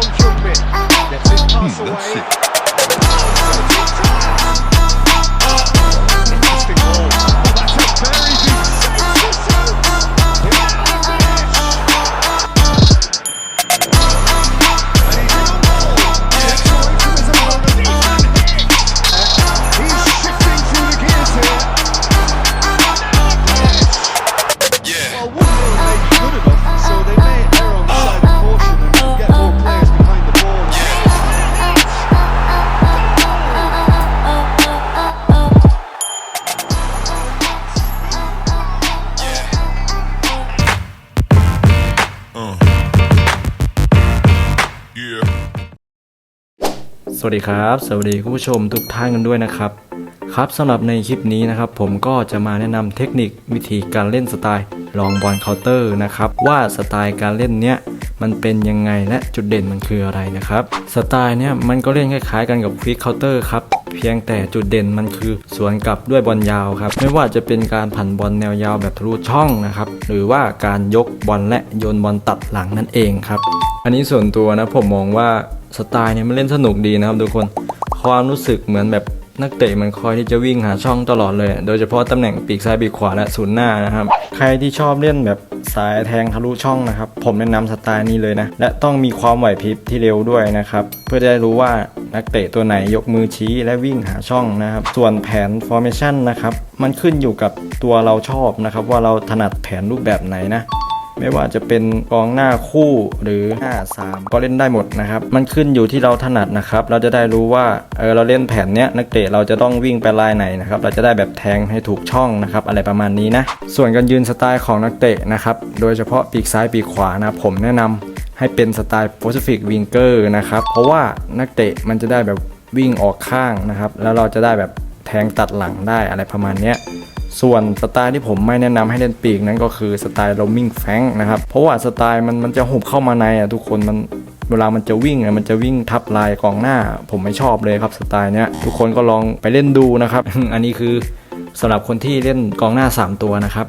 That's it. Hmm, that's it. สวัสดีครับ สวัสดีคุณผู้ชมทุกท่านกันด้วยนะครับ ครับสำหรับในคลิปนี้นะครับ ผมก็จะมาแนะนำเทคนิควิธีการเล่นสไตล์ลองบอลเคาน์เตอร์นะครับว่าสไตล์การเล่นเนี้ยมันเป็นยังไงและจุดเด่นมันคืออะไรนะครับสไตล์เนี้ยมันก็เล่นคล้ายๆกันกับควิกเคาน์เตอร์ครับเพียงแต่จุดเด่นมันคือสวนกลับด้วยบอลยาวครับ ไม่ว่าจะเป็นการผันบอลแนวยาวแบบทะลุช่องนะครับหรือว่าการยกบอลและโยนบอลตัดหลังนั่นเองครับอันนี้ส่วนตัวนะผมมองว่า สไตล์เนี้มันเล่นสนุกดีนะครับทุกคนความรู้สึกเหมือนแบบนักเตะมันคอยที่จะวิ่งหาช่องตลอดเลย โดยเฉพาะตำแหน่งปีกซ้ายปีกขวาและศูนย์หน้านะครับ ใครที่ชอบเล่นแบบสายแทงทะลุช่องนะครับ ผมแนะนำสไตล์นี้เลยนะ และต้องมีความไหวพริบที่เร็วด้วยนะครับ เพื่อจะได้รู้ว่านักเตะตัวไหนยกมือชี้และวิ่งหาช่องนะครับ ส่วนแผน formation นะครับ มันขึ้นอยู่กับตัวเราชอบนะครับว่าเราถนัดแผนรูปแบบไหนนะ ไม่ว่าจะเป็นกองหน้าคู่หรือ5 3ก็เล่นได้หมดนะครับ มันขึ้นอยู่ที่เราถนัดนะครับ เราจะได้รู้ว่าเออเราเล่นแผนเนี้ยนักเตะเราจะต้องวิ่งไปลายไหนนะครับ เราจะได้แบบแทงให้ถูกช่องนะครับ อะไรประมาณนี้นะ ส่วนการยืนสไตล์ของนักเตะนะครับ โดยเฉพาะปีกซ้ายปีกขวานะผมแนะนำให้เป็นสไตล์ Pacific Winger นะครับ เพราะว่านักเตะมันจะได้แบบวิ่งออกข้างนะครับ แล้วเราจะได้แบบแทงตัดหลังได้อะไรประมาณเนี้ย ส่วนสไตล์ที่ผมไม่แนะนำให้เล่นปีกนั้นก็คือสไตล์ roaming flank นะครับเพราะว่าสไตล์มันมันจะหุบเข้ามาในอะทุกคนมันเวลามันจะวิ่งอะมันจะวิ่งทับลายกองหน้า ผมไม่ชอบเลยครับสไตล์เนี้ยทุกคนก็ลองไปเล่นดูนะครับ อันนี้คือสำหรับคนที่เล่นกองหน้า 3 ตัวนะครับ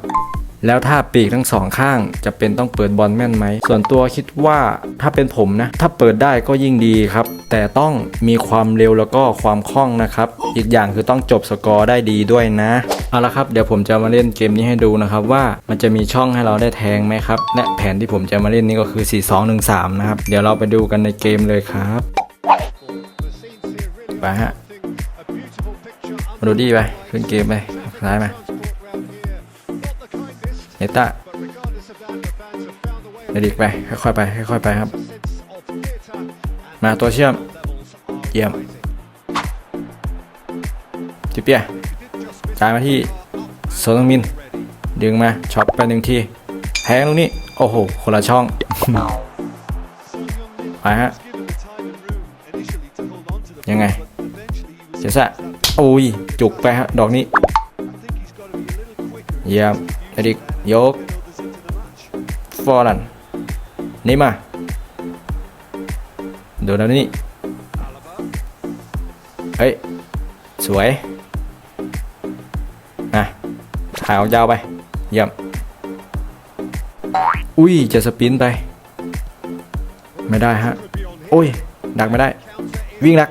แล้วถ้าปีกทั้งสองข้างจะเป็นต้องเปิดบอลแม่นไหม ส่วนตัวคิดว่าถ้าเป็นผมนะ ถ้าเปิดได้ก็ยิ่งดีครับ แต่ต้องมีความเร็วแล้วก็ความคล่องนะครับ อีกอย่างคือต้องจบสกอร์ได้ดีด้วยนะ เอาละครับ เดี๋ยวผมจะมาเล่นเกมนี้ให้ดูนะครับ ว่ามันจะมีช่องให้เราได้แทงไหมครับ และแผนที่ผมจะมาเล่นนี่ก็คือ 4-2-1-3 นะครับ เดี๋ยวเราไปดูกันในเกมเลยครับไปฮะมาดูดีไปขึ้นเกมไปซ้ายมา เนต้าเดดิกไป ค่อยๆไป ค่อยๆไปครับ มาตัวเชื่อม เยี่ยมจิเปียจ่ายมาที่โซนงมิน ดึงมาช็อตไปหนึ่งทีแทงตรงนี้ โอ้โห คนละช่อง ไปฮะ ยังไง เสียสะโอ้ย จุกไปฮะ ดอกนี้ เยี่ยม เดดิกยกฟอร์ลันนี่มาโดนแล้วนี่เฮ้ย สวยนะถ่ายออกยาวไปเยี่ยมอุ้ย จะสปินไป ไม่ได้ฮะ โอ้ย ดักไม่ได้ วิ่งดัก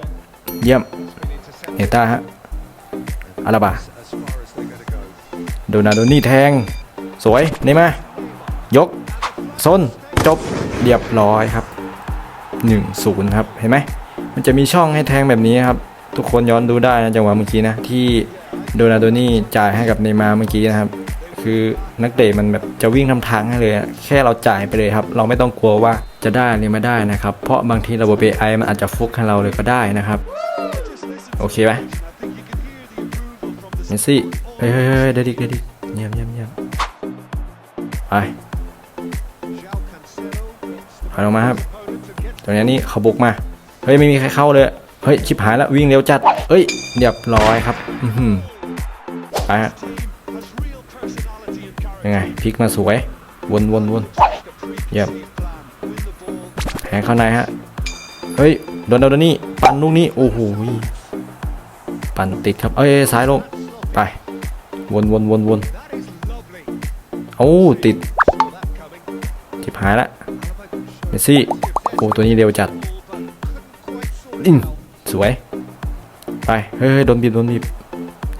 เยี่ยมเนต้าฮะอาราบาโดนาโดนี่แทง สวยนี่มายกส้นจบเรียบร้อยครับ1-0ครับเห็นไหมมันจะมีช่องให้แทงแบบนี้ครับ ทุกคนย้อนดูได้นะจังหวะเมื่อกี้นะที่โดนาโดนี่จ่ายให้กับเนย์มาเมื่อกี้นะครับ คือนักเตะมันแบบจะวิ่งทำทางให้เลยแค่เราจ่ายไปเลยครับ เราไม่ต้องกลัวว่าจะได้หรือไม่ได้นะครับ เพราะบางทีระบบ AI มันอาจจะฟุกให้เราเลยก็ได้นะครับ โอเคไหมเมสซี่เฮ้ยเฮ้ยเฮ้ยเดดิกเดดิกเยี่ยมเยี่ยมเยี่ยม ไปถอยลงมาครับตรงนี้นี่เขาบุกมา เฮ้ยไม่มีใครเข้าเลย เฮ้ยชิบหายแล้ววิ่งเร็วจัด เฮ้ยเรียบร้อยครับ อือหือไปฮะยังไงพลิกมาสวย วนวนวนเยี่ยมแผงเข้าในฮะ เฮ้ยโดนโดนนี่ ปั่นลูกนี้ โอ้โห ปั่นติดครับ เอ้ยซ้ายลง ไป วนวนวนวน โอ้ติดทิบหายละเมสซี่โอ้ตัวนี้เร็วจัดอินสวย ไป เฮ้ยเฮ้โดนบีบโดนบีบ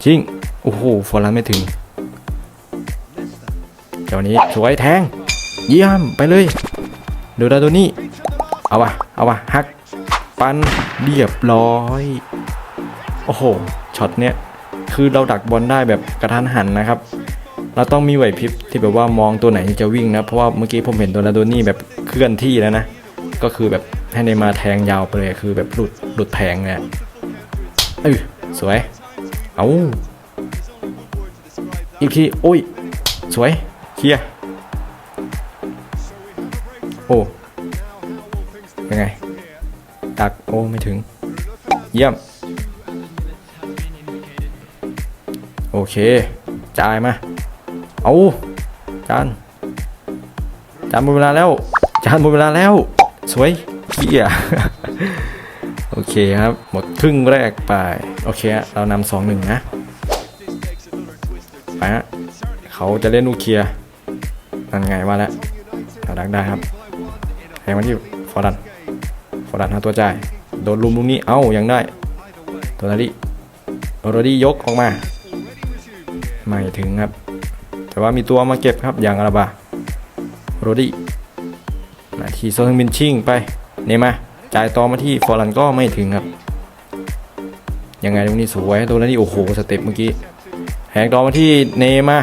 ชิง โอ้โหฟอร์ลันไม่ถึงเจ้านี้สวยแทง เยี่ยมไปเลยดูดาตัวนี้ เอาวะเอาวะฮัก ปันเรียบร้อย โอ้โหช็อตเนี้ยคือเราดักบอลได้แบบกระทันหันนะครับ เราต้องมีไหวพริบที่แบบว่ามองตัวไหนที่จะวิ่งนะ เพราะว่าเมื่อกี้ผมเห็นโดนาโดนี่แบบเคลื่อนที่แล้วนะ ก็คือแบบให้ในมาแทงยาวไปเลยคือแบบหลุดหลุดแผงเนี่ยเออสวย เอาอีกทีโอ้ย สวยเคลียร์โอ้ยังไงดักโอ้ไม่ถึง เยี่ยม โอเค จ่ายมา เอาจานจานหมดเวลาแล้ว จานหมดเวลาแล้ว สวยเกียโอเคครับ หมดครึ่งแรกไป โอเค เรานำสองหนึ่งนะ ไปฮะเขาจะเล่นลูกเคลียร์นั่นไงว่าแล้วเราดักได้ครับแทงมาที่ฟอร์ดัน ฟอร์ดันหาตัวจ่าย โดนลุมลูกนี้ เอ้า ยังได้ ตัวนาริโอโรดี้ยกออกมา ไม่ถึงครับ แต่ว่ามีตัวมาเก็บครับอย่างอาราบาโรดี้นาทีโซนบินชิ่งไปเนมาจ่ายต่อมาที่ฟอร์ลันก็ไม่ถึงครับ ยังไงตรงนี้สวยตัวนั้นนี่โอ้โหสเต็ปเมื่อกี้แหกต่อมาที่เนมา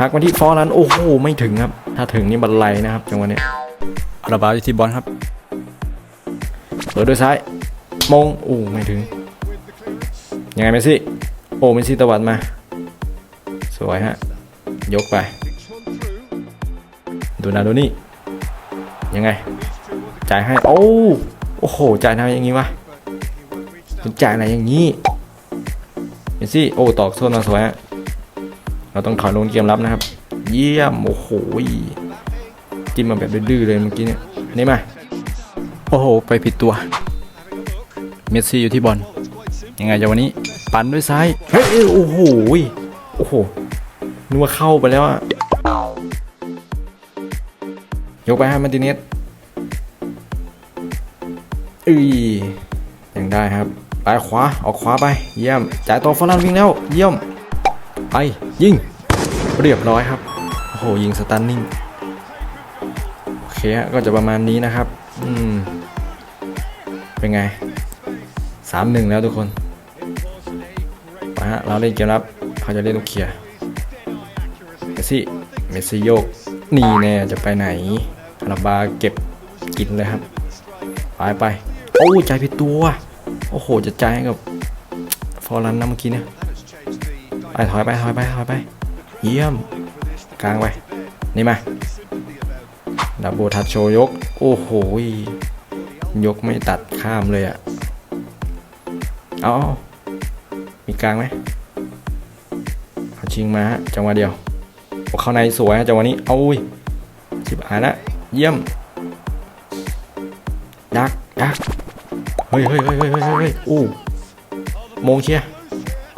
หักมาที่ฟอร์ลันโอ้โหไม่ถึงครับ ถ้าถึงนี่บันไลนะครับจังหวะนี้อาราบาอยู่ที่บอลครับเปิดด้วยซ้ายมงโอ้ไม่ถึงยังไงเมสซี่โอ้เมสซี่ตวัดมา สวยฮะ ยกไป ดูนาโดนี่ ยังไง จ่ายให้ โอ้โอ้โห จ่ายทำอย่างงี้วะคุณจ่ายอะไรอย่างงี้เมสซี่ โอ้ ตอกโซนมาสวยฮะ เราต้องถอยลงเกมรับนะครับ เยี่ยม โอ้โห จิ้มมาแบบดื้อเลยเมื่อกี้เนี่ย นี่มา โอ้โห ไปผิดตัว เมสซี่อยู่ที่บอล ยังไงจะวันนี้ ปั่นด้วยซ้าย เฮ้ย โอ้โห โอ้โห นึกว่าเข้าไปแล้วอะยกไปให้มาติเนสอือยังได้ครับ ไปขวา ออกขวาไป เยี่ยม จ่ายต่อฟอร์ลันวิ่งแล้ว เยี่ยม ไป ยิง เรียบร้อยครับ โอ้โห ยิงสตันนิ่ง โอเคฮะ ก็จะประมาณนี้นะครับ อืม เป็นไงสามหนึ่งแล้วทุกคน ไปฮะ เราเล่นเกมรับ เขาจะเล่นลูกเคลีย มสซี่ เมสซี่โยกนี่แน่จะไปไหนอาราบาเก็บกินเลยครับ ไปไป โอ้ใจผิดตัว โอ้โห จะใจกับฟอร์ลันนะเมื่อกี้เนี่ย ไปถอยไปถอยไปถอยไป เยี่ยม กลางไป นี่มา ดับเบิลทัชโชยก โอ้โห ยกไม่ตัดข้ามเลยอะเอาเอามีกลางไหมเขาชิงมาจังหวะเดียว เข้าในสวยฮะจังหวะนี้เอาอุ้ยชิบหายละเยี่ยมดักดักเฮ้ยเฮ้ยเฮ้ยเฮ้ยเฮ้ยอู้โมงเชีย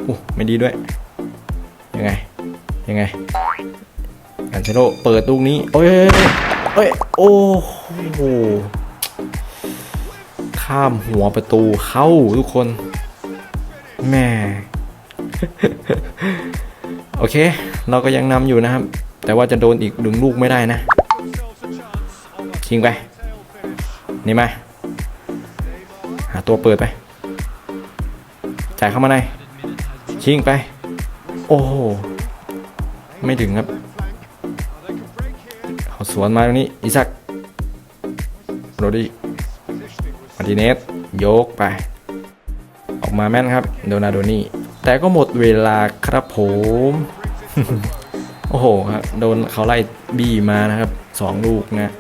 อู้ไม่ดีด้วย ยังไง ยังไงอันเชโลเปิดลูกนี้เอ้ยเอ้ยโอ้โหข้ามหัวประตูเข้าทุกคนแม่ โอเค เราก็ยังนำอยู่นะครับ แต่ว่าจะโดนอีกดึงลูกไม่ได้นะชิงไป นี่มา หาตัวเปิดไป จ่ายเข้ามาในชิงไป โอ้โห ไม่ถึงครับเขาสวนมาตรงนี้ อิซักโรดี้มาร์ติเนส ยกไป ออกมาแม่นครับ โดนาโดนี่ แต่ก็หมดเวลาครับผม โอ้โหครับโดนเขาไล่บี้มานะครับสองลูกนะ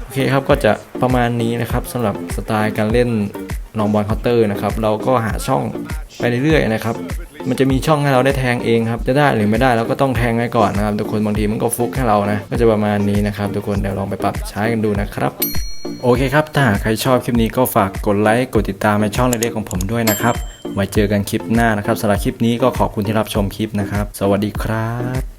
โอเคครับก็จะประมาณนี้นะครับสำหรับสไตล์การเล่นลองบอลเคาน์เตอร์นะครับเราก็หาช่องไปเรื่อยๆนะครับ มันจะมีช่องให้เราได้แทงเองครับ จะได้หรือไม่ได้เราก็ต้องแทงไว้ก่อนนะครับ ทุกคนบางทีมันก็ฟุกให้เรานะ ก็จะประมาณนี้นะครับทุกคนเดี๋ยวลองไปปรับใช้กันดูนะครับ โอเคครับ ถ้าหากใครชอบคลิปนี้ก็ฝากกดไลค์กดติดตามในช่องเล็กๆของผมด้วยนะครับ ไว้เจอกันคลิปหน้านะครับสำหรับคลิปนี้ก็ขอบคุณที่รับชมคลิปนะครับ สวัสดีครับ